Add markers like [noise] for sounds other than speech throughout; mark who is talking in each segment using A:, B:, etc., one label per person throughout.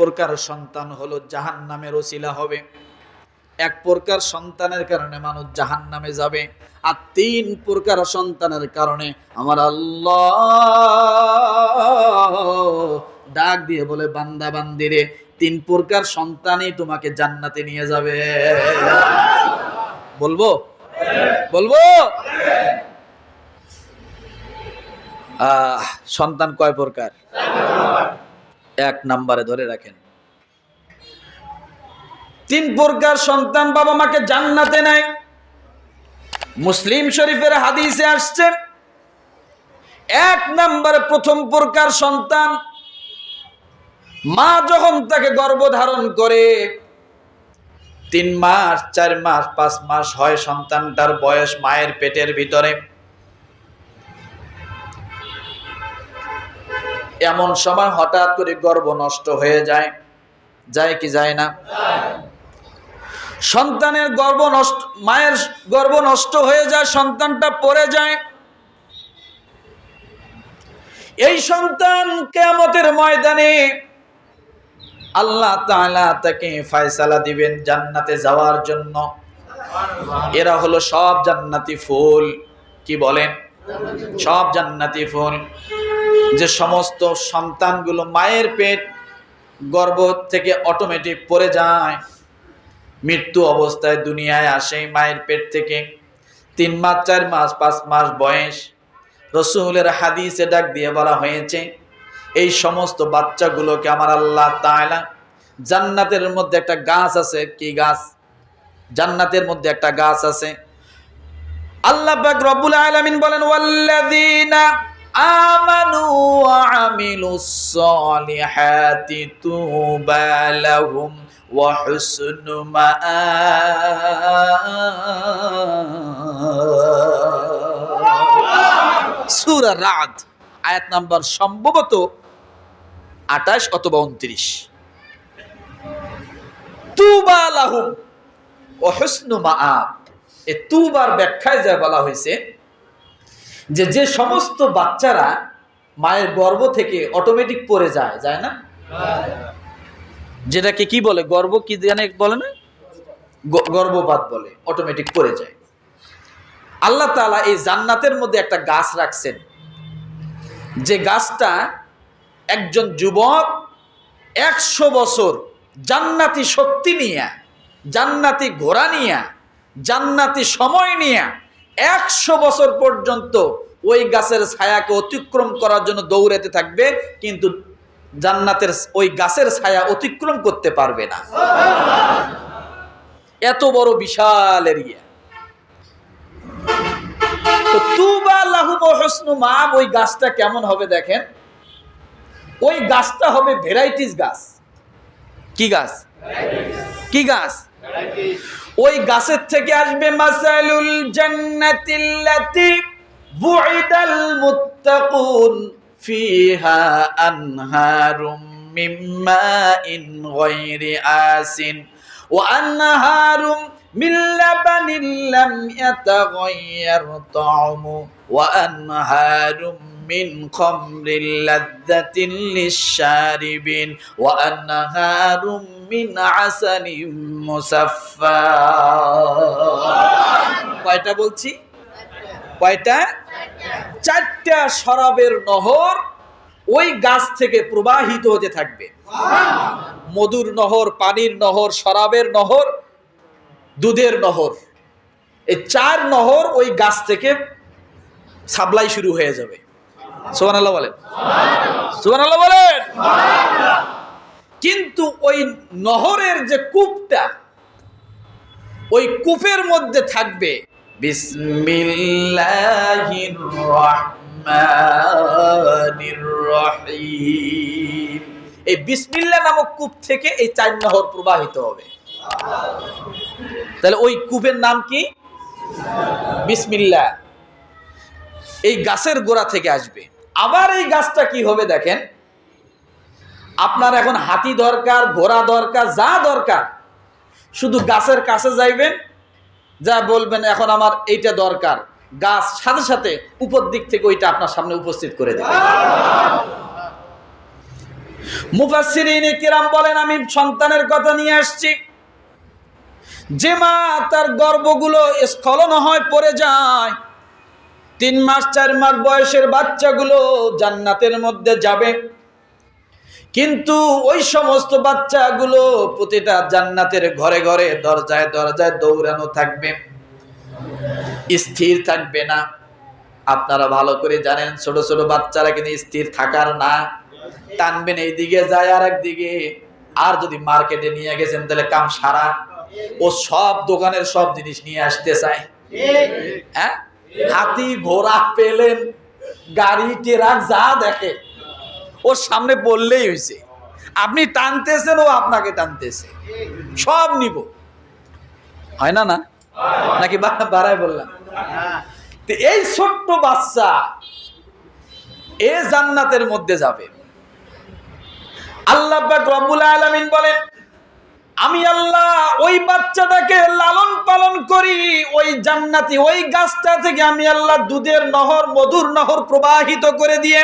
A: প্রকার সন্তান হলো জাহান নামের ওসিলা হবে। এক প্রকার সন্তানের কারণে মানুষ জাহান নামে যাবে আর তিন প্রকার সন্তানের কারণে আমার আল্লাহ ডাক দিয়ে বলে, বান্দা বান্দিরে তিন প্রকার সন্তানই তোমাকে জান্নাতে নিয়ে যাবে। বলব? বলব? সন্তান কয় প্রকার? এক নাম্বারে ধরে রাখেন। তিন প্রকার সন্তান বাবা মাকে জান্নাতে নেয়। মুসলিম শরীফের হাদিসে আসছে, এক নম্বরে প্রথম প্রকার সন্তান মা যখন তাকে গর্ভধারণ করে, তিন মাস, চার মাস, পাঁচ মাস হয় সন্তানটার বয়স মায়ের পেটের ভিতরে। এমন সময় হঠাৎ করে গর্ব নষ্ট হয়ে যায়। যায় কি যায় না? সন্তানের গর্ভ নষ্ট, মায়ের গর্ভ নষ্ট হয়ে যায়, সন্তানটা পড়ে যায়। এই সন্তান কেয়ামতের ময়দানে আল্লাহ তাকে ফায়সালা দিবেন জান্নাতে যাওয়ার জন্য। এরা হলো সব জান্নাতি ফুল। কি বলেন? সব জান্নাতি ফুল। যে সমস্ত সন্তানগুলো মায়ের পেট গর্ভ থেকে অটোমেটিক পড়ে যায়, মৃত্যু অবস্থায় দুনিয়ায় আসে, মায়ের পেট থেকে তিন মাস, চার মাস, পাঁচ মাস বয়স। রসুলের হাদিসে ডাক দিয়ে বলা হয়েছে, এই সমস্ত বাচ্চাগুলোকে আমার আল্লাহ তাআলা জান্নাতের মধ্যে একটা গাছ আছে, কি গাছ? জান্নাতের মধ্যে একটা গাছ আছে। আল্লাহ পাক রব্বুল আলামিন বলেন আমিলুস সালিহাতি তুবা লাহুম ওয়া হুসনু মাআব সূরা রাদ, আয়াত নাম্বার সম্ভবত 28 অথবা 29 তুবা লাহুম ওয়া হুসনু মাআব এ তুবার ব্যাখ্যায় যা বলা হয়েছে যে যে সমস্ত বাচ্চারা মায়ের গর্ভ থেকে অটোমেটিক পড়ে যায় যায় না? যেটাকে কি বলে? গর্ব কি জানে বলে না? গ- গর্ভপাত বলে অটোমেটিক পড়ে যায়। আল্লাহ তাআলা এই জান্নাতের মধ্যে একটা গাছ রাখছেন। যে গাছটা একজন যুবক একশো বছর জান্নাতি শক্তি নিয়ে, জান্নাতি ঘোড়া নিয়ে, জান্নাতি সময় নিয়ে একশো বছর পর্যন্ত ওই গাছের ছায়াকে অতিক্রম করার জন্য দৌড়াতে থাকবে কিন্তু জান্নাতের ওই গাছের ছায়া অতিক্রম করতে পারবে না। এত বড় বিশাল এরিয়া। তো তুবা লাহু হসনু মাব ওই গাছটা কেমন হবে দেখেন? ওই গাছটা হবে ভ্যারাইটিস গাছ। কি গাছ? কি গাছ? ওই গাছের থেকে আসবে মাসালুল জান্নাতিল্লাতি বুইদাল মুত্তাকুন ফিহা আনহারুম মিন মাইন গায়রি আসিন ওয়া আনহারুম من لبن لم يتغير طعمه وأنهار من خمر لذة للشاربين وأنهار মিন কয়টা বলছি? কয়টা? চারটা শরাবের নহর ওই গাছ থেকে প্রবাহিত হতে থাকবে। মধুর নহর, পানির নহর, শরাবের নহর, দুধের নহর। এই চার নহর ওই গাছ থেকে সাপ্লাই শুরু হয়ে যাবে। সোহান আল্লাহ বলেন। সোহান আল্লাহ বলেন। কিন্তু ওই নহরের যে কূপটা, ওই কূপের মধ্যে থাকবে এই বিসমিল্লাহ নামক কূপ থেকে এই চার নহর প্রবাহিত হবে। তাহলে ওই কূপের নাম কি? বিসমিল্লা। এই গাছের গোড়া থেকে আসবে। আবার এই গাছটা কি হবে দেখেন? আপনার এখন হাতি দরকার, ঘোড়া দরকার, যা দরকার। শুধু গাছের কাছে যাইবেন, যা বলবেন, এখন আমার এইটা দরকার। গাছ সাথে সাথে উপর দিক থেকে ওইটা আপনার সামনে উপস্থিত করে দেবে। মুফাসসিরিন কিরাম বলেন, আমি সন্তানের কথা নিয়ে আসছি। যে মা তার গর্ভগুলো স্খলন হয়, পড়ে যায়। তিন মাস, চার মাস বয়সের বাচ্চাগুলো জান্নাতের মধ্যে যাবে। কিন্তু ওই সমস্ত বাচ্চাগুলো প্রতিটা জান্নাতের ঘরে ঘরে, দরজায় দরজায় দৌড়ানো থাকবে। স্থির থাকবে না। আপনারা ভালো করে জানেন, ছোট ছোট বাচ্চারা কিন্তু স্থির থাকার না। টানবেন এইদিকে, যায় আর একদিকে আর যদি মার্কেটে নিয়ে গেছেন, তাহলে কাম সারা। ও সব দোকানের সব জিনিস নিয়ে আসতে চায়। হ্যাঁ? হাতি, ঘোড়া পেলেন, গাড়ি, টেরাক যা দেখে। ওর সামনে বললেই হয়েছে। আপনি টানতেছেন, ও আপনাকে টানতেছে। সব নিব। হয় না না? নাকি বাড়ায় বললাম? এই ছোট্ট বাচ্চা, এ জান্নাতের মধ্যে যাবে। আল্লাহ রব্বুল আলামিন বলেন, আমি আল্লাহ ওই বাচ্চাটাকে লালন পালন করি, ওই জান্নাতি ওই গাছটা থেকে আমি আল্লাহ দুধের নহর, মধুর নহর প্রবাহিত করে দিয়ে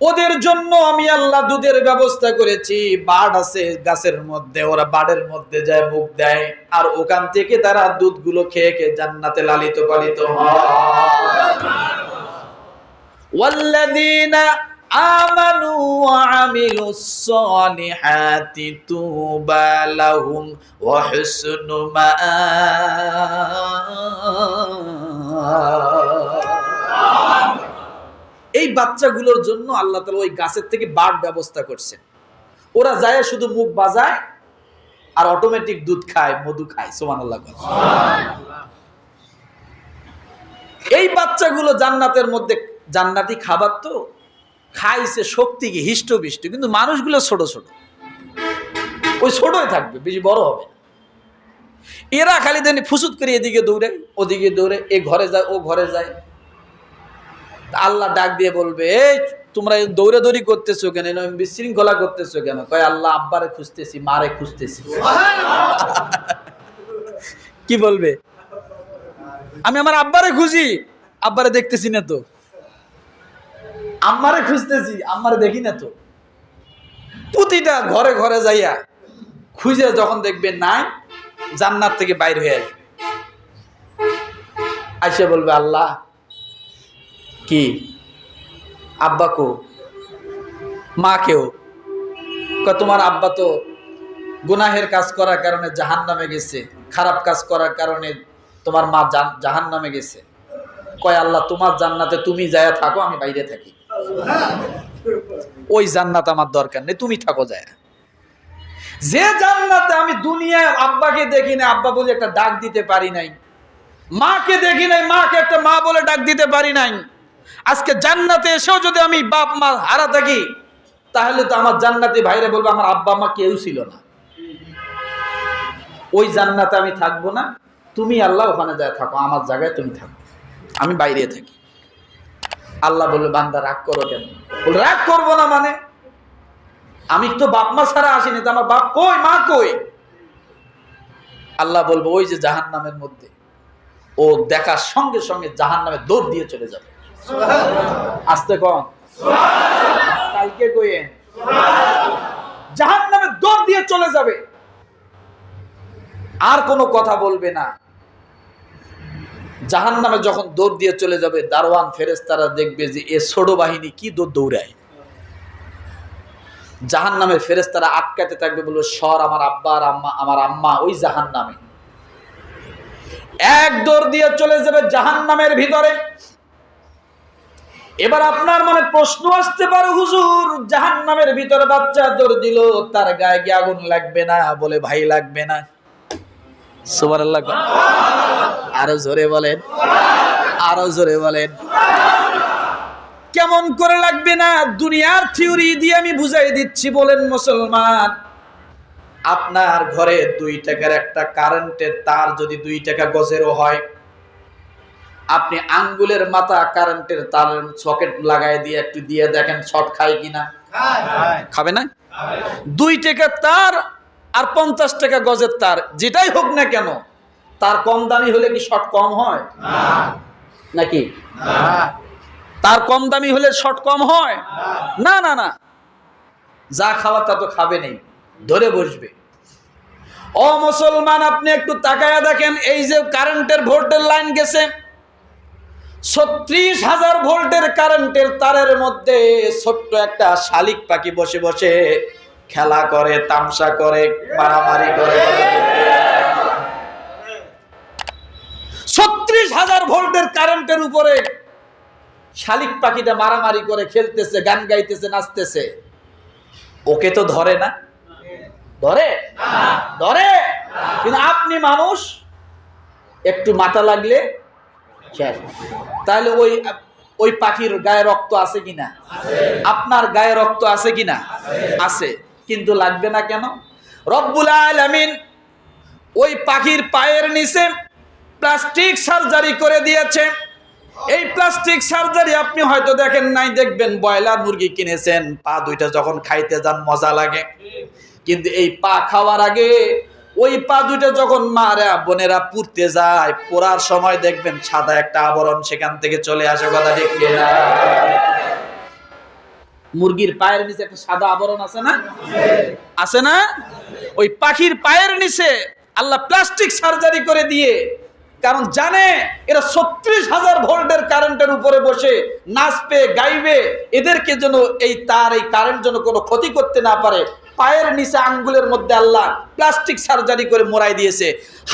A: ওদের জন্য আমি আল্লাহ দুধের ব্যবস্থা করেছি, বাড় আছে গাছের মধ্যে, ওরা বাড়ের মধ্যে যায়, মুখ দেয়, আর ওখান থেকে তারা দুধগুলো খেয়ে খেয়ে জান্নাতে লালিত পালিত ওয়াল্লাযীনা আমানু এই বাচ্চাগুলোর জন্য আল্লাহ তালা ওই গাছের থেকে বাড় ব্যবস্থা করছে। ওরা যায় শুধু মুখ বাজায় আর অটোমেটিক দুধ খায়, মধু খায় সোমান আল্লাহ এই বাচ্চাগুলো জান্নাতের মধ্যে জান্নাতি খাবার তো, খাইছে শক্তি কি হিষ্ট বিষ্ট কিন্তু মানুষগুলো ছোট ছোট। ওই ছোটই থাকবে, বেশি বড় হবে এরা খালি দেন ফুসুত করে এদিকে দৌড়ে, ওদিকে দৌড়ে, এ ঘরে যায়, ও ঘরে যায়। আল্লাহ ডাক দিয়ে বলবে, এই, তোমরা দৌড়াদৌড়ি করতেছো কেন? বিশৃঙ্খলা করতেছো কেন? কয়, আল্লাহ আব্বারে খুঁজতেছি, মারে খুঁজতেছি। [laughs] কি বলবে? আমি আমার আব্বারে খুঁজি, আব্বারে দেখতেছি না তো। আম্মারে খুঁজতেছি, আম্মারে দেখি না তো। প্রতিটা ঘরে ঘরে যাইয়া খুঁজে যখন দেখবে নাই, জান্নাত থেকে বাইর হয়ে আসবে। আইসা বলবে, আল্লাহ কি? আব্বা কো মা কেউ তোমার আব্বা তো গুনাহের কাজ করার কারণে জাহান নামে গেছে, খারাপ কাজ করার কারণে তোমার মা জাহান নামে গেছে। কয়, আল্লাহ তোমার জান্নাতে তুমি যায় থাকো, আমি বাইরে থাকি। ওই জান্নাত আমার দরকার নেই, তুমি থাকো যায়। যে জান্নাতে আমি দুনিয়ায় আব্বাকে দেখি না আব্বা বলে একটা ডাক দিতে পারি নাই। মাকে দেখি নাই, মাকে একটা মা বলে ডাক দিতে পারি নাই। আজকে জান্নাতে এসেও যদি আমি বাপ মা হারা থাকি, তাহলে তো আমার জান্নাতে ভাইরে বলব, আমার আব্বা মা কেউ ছিল না। ওই জান্নাতে আমি থাকব না, তুমি আল্লাহ ওখানে যায় থাকো, আমার জায়গায় তুমি থাকো। আমি বাইরে থাকি। আল্লাহ বলল বান্দা, রাগ করো কেন? রাগ করব না মানে? আমি তো বাপ মা ছাড়া আসিনি, তো আমার বাপ কই, মা কই? আল্লাহ বলব, ওই যে জাহান নামের মধ্যে, ও দেখার সঙ্গে সঙ্গে জাহান নামে দৌড় দিয়ে চলে যাবে। আসতে কন। কালকে কইয়েন। জাহান নামে দৌড় দিয়ে চলে যাবে। আর কোনো কথা বলবে না। জাহান নামে যখন দৌড় দিয়ে চলে যাবে, দারোয়ান ফেরেস্তারা দেখবে যে এ ছোট বাহিনী কি দৌড় দৌড়ায়। জাহান নামের ফেরেস্তারা আটকাতে থাকবে, বলবে, সর আমার আব্বা আর আম্মা, আমার আম্মা ওই জাহান নামে এক দৌড় দিয়ে চলে যাবে জাহান নামের ভিতরে। এবার আপনার মনে প্রশ্ন আসতে পারে, হুজুর জাহান নামের ভিতরে বাচ্চা দৌড় দিল, তার গায়ে কি আগুন লাগবে না? বলে, ভাই, লাগবে না। সুবহানাল্লাহ, আরও জোরে বলেন, আরও জোরে বলেন। কেমন করে লাগবে না? দুনিয়ার থিওরি দিয়ে আমি বুঝাই দিচ্ছি, বলেন মুসলমান। আপনার ঘরে দুই টাকার একটা কারেন্টের তার যদি দুই টাকা গজেরও হয় আপনি আঙ্গুলের মাথা কারেন্টের তার সকেট লাগাই দিয়ে একটু দিয়ে দেখেন শর্ট খায় কিনা? খাবে না? দুই টাকা তার আর পঞ্চাশ টাকা গজের তার যেটাই হোক না কেন তার কম দামি হলে কি শর্ট কম হয়? নাকি? তার কম দামি হলে শর্ট কম হয়? না। না না যা খাওয়া তা তো খাবে নেই ধরে বসবে। ও মুসলমান আপনি একটু তাকায়া দেখেন এই যে কারেন্টের ভোল্টের লাইন গেছে ছত্রিশ হাজার ভোল্টের কারেন্টের তারের মধ্যে ছোট্ট একটা শালিক পাখি বসে বসে খেলা করে, তামসা করে, মারামারি করে। ছত্রিশ হাজার ভোল্টের কারেন্টের উপরে শালিক পাখিটা মারামারি করে খেলতেছে, গান গাইতেছে, নাচতেছে। ওকে তো ধরে না? ধরে? ধরে? কিন্তু আপনি মানুষ, একটু মাথা লাগলে শেষ। তাহলে ওই ওই পাখির গায়ে রক্ত আছে কিনা? আপনার গায়ে রক্ত আছে কিনা? আছে। কিন্তু লাগবে না কেন? রব্বুল আলামিন ওই পাখির পায়ের নিচে প্লাস্টিক সার্জারি করে দিয়েছে। এই প্লাস্টিক সার্জারি আপনি হয়তো দেখেন নাই, দেখবেন ব্রয়লার মুরগি কিনেছেন, পা দুইটা যখন খাইতে যান, মজা লাগে। কিন্তু এই পা খাওয়ার আগে ওই পা দুইটা যখন মারা, বোনেরা পুড়তে যায়। পোড়ার সময় দেখবেন সাদা একটা আবরণ সেখান থেকে চলে আসে, কথা ঠিক না? মুরগির পায়ের নিচে একটা সাদা আবরণ আছে না? আছে না? ওই পাখির পায়ের নিচে আল্লাহ প্লাস্টিক সার্জারি করে দিয়ে, কারণ জানে এরা ছত্রিশ হাজার ভোল্টের কারেন্টের উপরে বসে, নাচবে, গাইবে, এদেরকে যেন এই তার, এই কারেন্ট যেন কোনো ক্ষতি করতে না পারে পায়ের নিচে আঙ্গুলের মধ্যে আল্লাহ প্লাস্টিক সার্জারি করে মোড়াই দিয়েছে।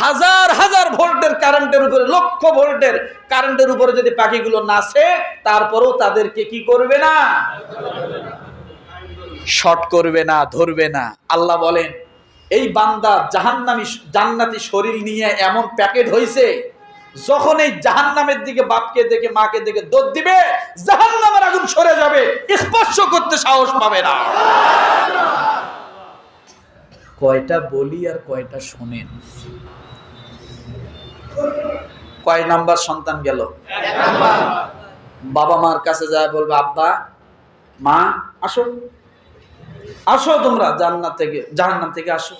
A: হাজার হাজার ভোল্টের কারেন্টের উপরে, লক্ষ ভোল্টের কারেন্টের উপরে যদি পাখিগুলো নাচে, তারপরেও তাদেরকে কি করবে না? শর্ট করবে না, ধরবে না। আল্লাহ বলেন, এই বান্দা জাহান্নামি, জান্নাতি শরীর নিয়ে এমন প্যাকেট হয়েছে যখন এই জাহান্নামের দিকে বাপকে দেখে, মাকে দেখে দৌড় দিবে, জাহান্নামের আগুন সরে যাবে, স্পর্শ করতে সাহস পাবে না। কয়টা বলি আর কয়টা শোনেন? কয় নাম্বার সন্তান গেল? বাবা মার কাছে যায় বলবে, আব্বা, মা, আসো। আসো তোমরা জান্নাত থেকে, জাহান্নাম থেকে আসো।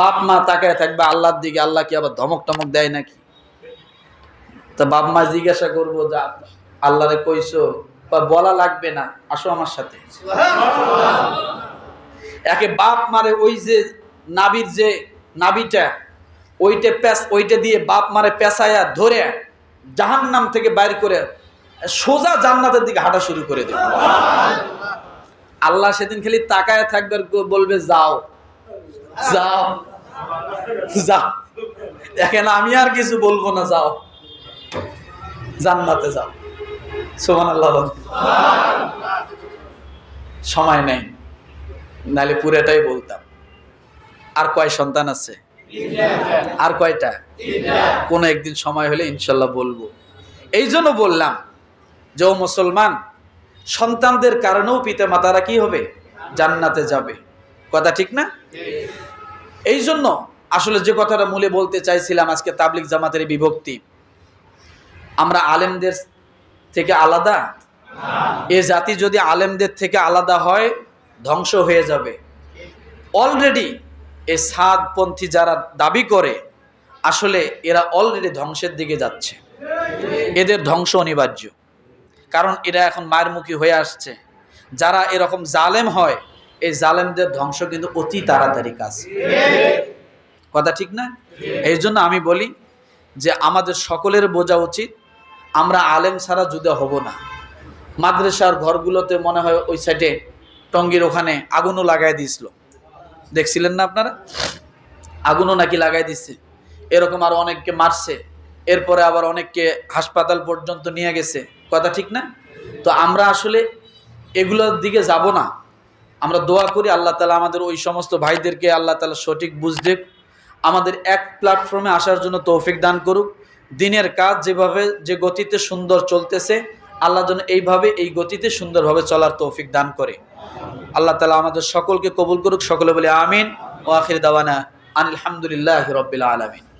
A: বাপ মা তাকায় থাকবে আল্লাহর দিকে, আল্লাহ কি আবার ধমক টমক দেয় নাকি? তা বাপ মা জিজ্ঞাসা করব, যা, আল্লাহরে কইছো? বা বলা লাগবে না, আসো আমার সাথে। একে বাপ মারে ওই যে নাবির যে নাবিটা, ওইটা প্যাস, ওইটা দিয়ে বাপ মারে পেঁচায়া ধরে জাহান্নাম থেকে বাইর করে সোজা জান্নাতের দিকে হাঁটা শুরু করে দেবে আল্লাহ সেদিন খালি তাকায় থাকবে বলবে, যাও যাও যাও। এখন আমি আর কিছু বলব না, যাও। জান্নাতে যাও। সোমান আল্লাহ সময় নেই। নালে পুরোটাই বলতাম। আর কয় সন্তান আছে? আর কয়টা? কোন একদিন সময় হলে ইনশাল্লাহ বলব। এই জন্য বললাম যে, ও মুসলমান, সন্তানদের কারণেও পিতা মাতারা কি হবে? জান্নাতে যাবে। কথা ঠিক না? এই জন্য আসলে যে কথাটা মূলে বলতে চাইছিলাম আজকে তাবলিক জামাতের বিভক্তি, আমরা আলেমদের থেকে আলাদা? এ জাতি যদি আলেমদের থেকে আলাদা হয় ধ্বংস হয়ে যাবে। অলরেডি এ সাদপন্থী যারা দাবি করে, আসলে এরা অলরেডি ধ্বংসের দিকে যাচ্ছে। এদের ধ্বংস অনিবার্য। কারণ এরা এখন মায়ের মুখী হয়ে আসছে। যারা এরকম জালেম হয়, এই জালেমদের ধ্বংস কিন্তু অতি তাড়াতাড়ি কাজ। কথা ঠিক না? এই জন্য আমি বলি যে আমাদের সকলের বোঝা উচিত, আমরা আলেম ছাড়া যুদা হব না। মাদ্রাসার ঘরগুলোতে মনে হয় ওই সাইডে টঙ্গির ওখানে আগুনও লাগাই দিয়েছিল। দেখছিলেন না আপনারা? আগুনও নাকি লাগাই দিচ্ছে এরকম আরও অনেককে মারছে। এরপরে আবার অনেককে হাসপাতাল পর্যন্ত নিয়ে গেছে। কথা ঠিক না? তো আমরা আসলে এগুলোর দিকে যাব না। আমরা দোয়া করি আল্লাহ তালা আমাদের ওই সমস্ত ভাইদেরকে আল্লাহ তালা সঠিক বুঝতে আমাদের এক প্ল্যাটফর্মে আসার জন্য তৌফিক দান করুক। দিনের কাজ যেভাবে যে গতিতে সুন্দর চলতেছে, আল্লাহ যেন এইভাবে এই গতিতে সুন্দরভাবে চলার তৌফিক দান করে। আল্লাহ তালা আমাদের সকলকে কবুল করুক, সকলে বলে আমিন। ও আখির দাওয়ানা আনহামদুলিল্লাহ হামদুলিল্লাহ রবিল আলমিন।